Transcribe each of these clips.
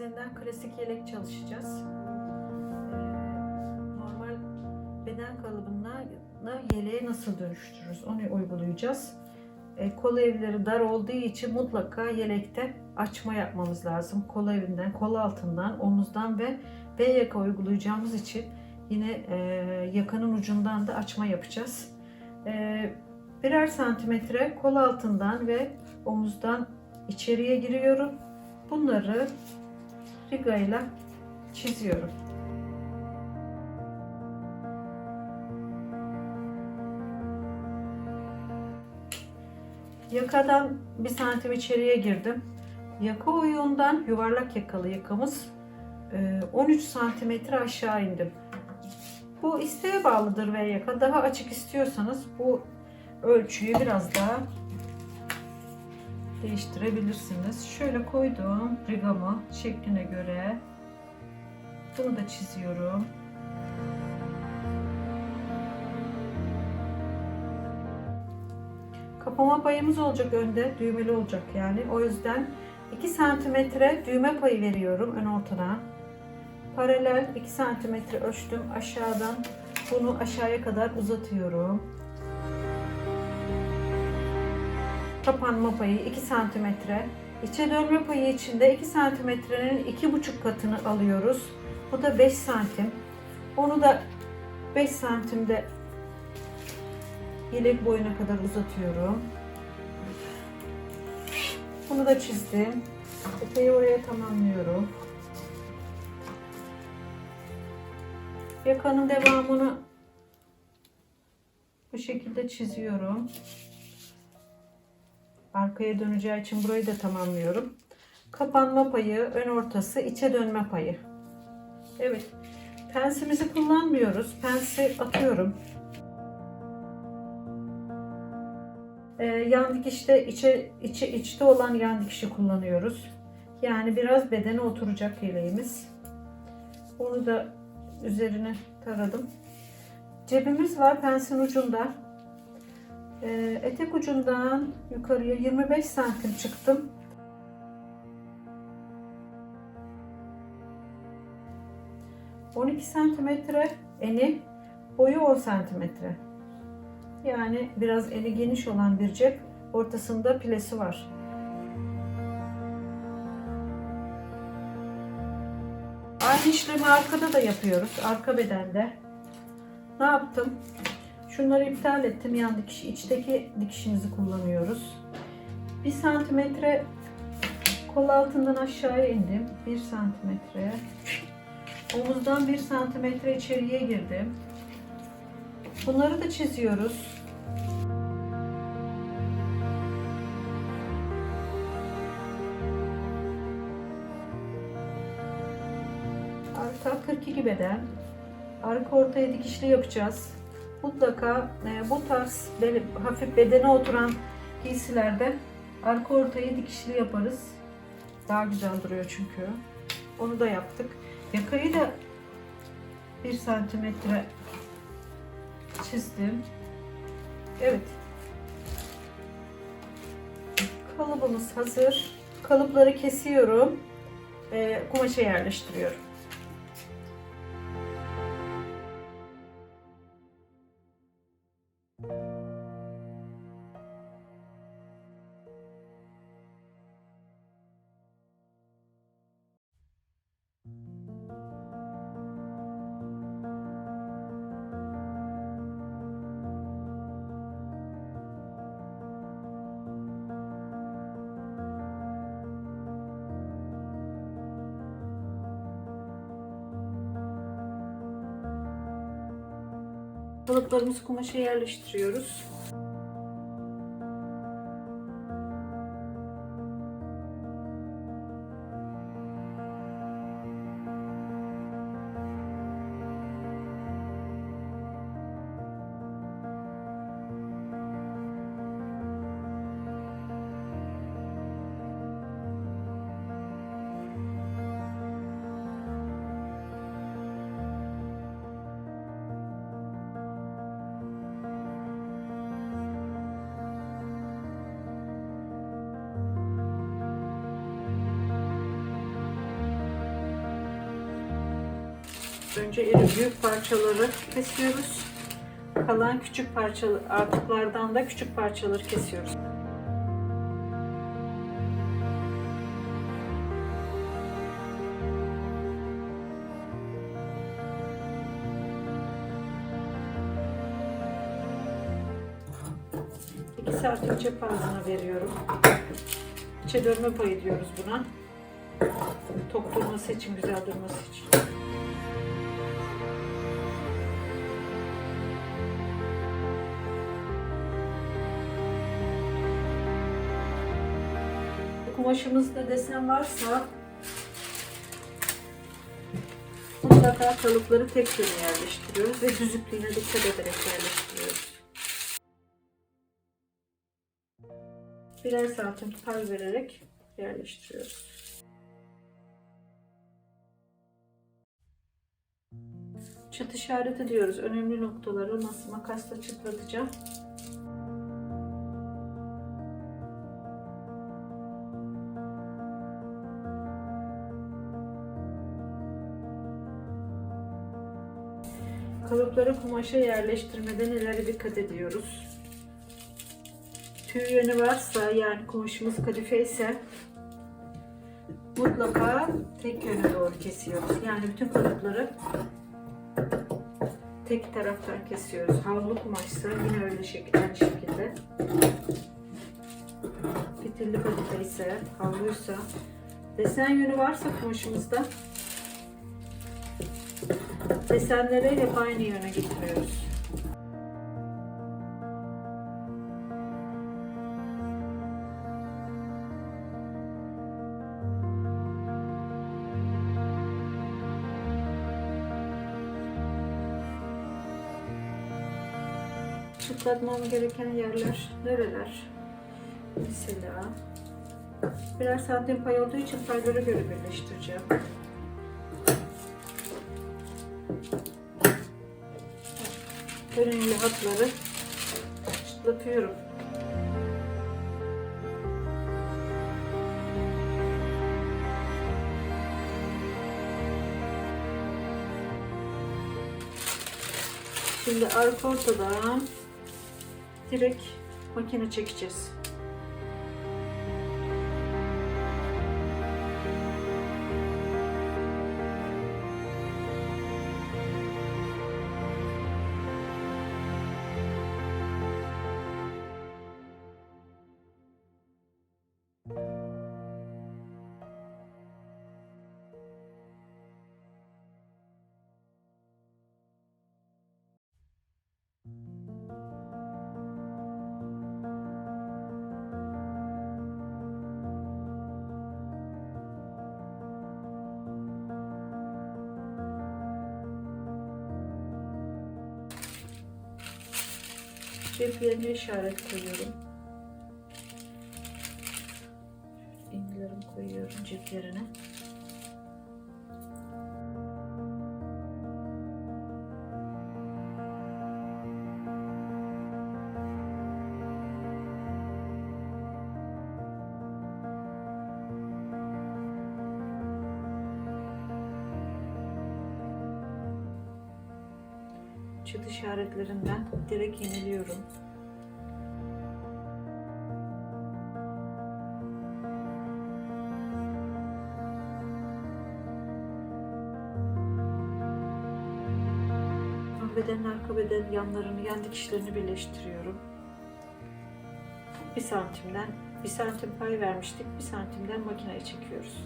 Yelpaze'nden klasik yelek çalışacağız. Ee, normal beden kalıbına yeleğe nasıl dönüştürürüz onu uygulayacağız. E, kol evleri dar olduğu için mutlaka yelekte açma yapmamız lazım. Kol evinden, kol altından, omuzdan ve V yaka uygulayacağımız için yine e, yakanın ucundan da açma yapacağız. E, birer santimetre kol altından ve omuzdan içeriye giriyorum. Bunları rigayla çiziyorum. Yakadan bir santim içeriye girdim. Yaka oyundan yuvarlak yakalı yakamız e, 13 santimetre aşağı indim. Bu isteğe bağlıdır ve yaka. Daha açık istiyorsanız bu ölçüyü biraz daha değiştirebilirsiniz. Şöyle koydum rigamı şekline göre. Bunu da çiziyorum. Kapama payımız olacak önde. Düğmeli olacak yani. O yüzden 2 santimetre düğme payı veriyorum ön ortadan. Paralel 2 santimetre ölçtüm. Aşağıdan bunu aşağıya kadar uzatıyorum. Kapanma payı 2 santimetre. İçe dönme payı için de 2 santimetrenin 2,5 katını alıyoruz. Bu da 5 santim. Onu da 5 santimde yelek boyuna kadar uzatıyorum. Bunu da çizdim. Eteği oraya tamamlıyorum. Yakanın devamını bu şekilde çiziyorum. Arkaya döneceği için burayı da tamamlıyorum. Kapanma payı, ön ortası, içe dönme payı. Evet. Pensimizi kullanmıyoruz. Pensi atıyorum. Ee, yan dikişte içe, içe, içte olan yan dikişi kullanıyoruz. Yani biraz bedene oturacak yeleğimiz. Onu da üzerine taradım. Cebimiz var pensin ucunda. Ee, etek ucundan yukarıya 25 santim çıktım. ...12 santimetre eni, boyu 10 santimetre. Yani biraz eli geniş olan bir cep, ortasında pilesi var. Aynı işlemi arkada da yapıyoruz, arka bedende. Ne yaptım? Şunları iptal ettim. Yan dikiş, içteki dikişimizi kullanıyoruz. 1 santimetre kol altından aşağıya indim. 1 santimetre. Omuzdan 1 santimetre içeriye girdim. Bunları da çiziyoruz. Arka 42 beden. Arka ortaya dikişli yapacağız mutlaka e, bu tarz böyle hafif bedene oturan giysilerde arka ortayı dikişli yaparız. Daha güzel duruyor çünkü. Onu da yaptık. Yakayı da 1 santimetre çizdim. Evet. Kalıbımız hazır. Kalıpları kesiyorum. E, kumaşa yerleştiriyorum. Kalıplarımızı kumaşa yerleştiriyoruz. Önce iri büyük parçaları kesiyoruz. Kalan küçük parça artıklardan da küçük parçaları kesiyoruz. İki santim cep ağzına veriyorum. İçe dönme payı diyoruz buna. Tok durması için, güzel durması için. Kumaşımızda desen varsa mutlaka kalıpları tek yöne yerleştiriyoruz ve düzüklüğüne dikkat ederek yerleştiriyoruz. Birer santim pay vererek yerleştiriyoruz. Çıt işareti diyoruz. Önemli noktaları makasla çıtlatacağım. Kalıpları kumaşa yerleştirmeden ileri dikkat ediyoruz. Tüy yönü varsa yani kumaşımız kadife ise mutlaka tek yöne doğru kesiyoruz. Yani bütün kalıpları tek taraftan kesiyoruz. Havlu kumaşsa yine öyle şekilde, aynı şekilde. Fitilli kadife ise, havluysa, desen yönü varsa kumaşımızda desenleri hep aynı yöne getiriyoruz. Çıtlatmam gereken yerler nereler? Mesela birer santim pay olduğu için paylara göre birleştireceğim. Önemli hatları çıtlatıyorum. Şimdi arka ortadan direkt makine çekeceğiz. Cep yerine işaret koyuyorum. İğnelerimi koyuyorum ceplerine. Çıt işaretlerinden direkt yeniliyorum. Bedenin arka bedenin yanlarını, yan dikişlerini birleştiriyorum. Bir santimden, bir santim pay vermiştik, bir santimden makineye çekiyoruz.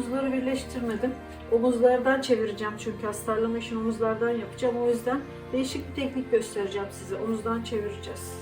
Omuzları birleştirmedim. Omuzlardan çevireceğim çünkü astarlama işini omuzlardan yapacağım. O yüzden değişik bir teknik göstereceğim size. Omuzdan çevireceğiz.